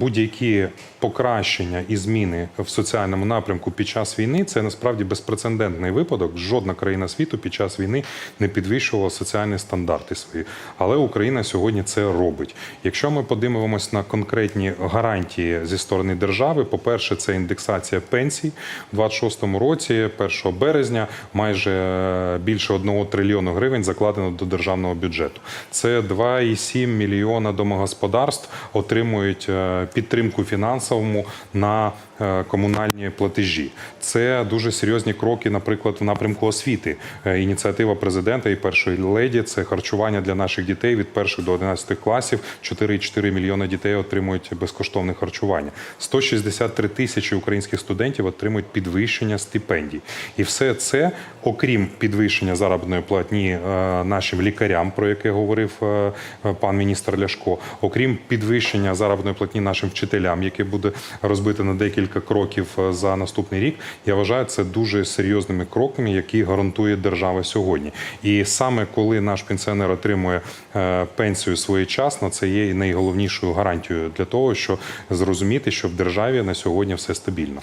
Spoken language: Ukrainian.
будь-які покращення і зміни в соціальному напрямку під час війни це насправді безпрецедентний випадок. Жодна країна світу під час війни не підвищувала соціальні стандарти свої. Але Україна сьогодні це робить. Якщо ми подивимось на конкретні гарантії зі сторони держави, по-перше, це індексація пенсій у 26-му році, 1 березня, майже е, більше 1 трильйону гривень закладено до державного бюджету. Це 2,7 мільйона домогосподарств отримують е, підтримку фінансовому на е, комунальні платежі. Це дуже серйозні кроки, наприклад, в напрямку освіти. Е, Ініціатива президента і першої леді це харчування для наших дітей від перших до 11 класів. 4,4 мільйони дітей отримують безкоштовне харчування. 163 тисячі українських студентів отримують підвищення стипендій. І все це, окрім підвищення заробітної платні е, нашим лікарям, про яке говорив пан міністр Ляшко, окрім підвищення заробітної платні нашим вчителям, яке буде розбите на декілька кроків е, за наступний рік. Я вважаю це дуже серйозними кроками, які гарантує держава сьогодні. І саме коли наш пенсіонер отримує е, пенсію своєчасно, це є найголовнішою гарантією для того, що зрозуміти, що в державі на сьогодні все стабільно.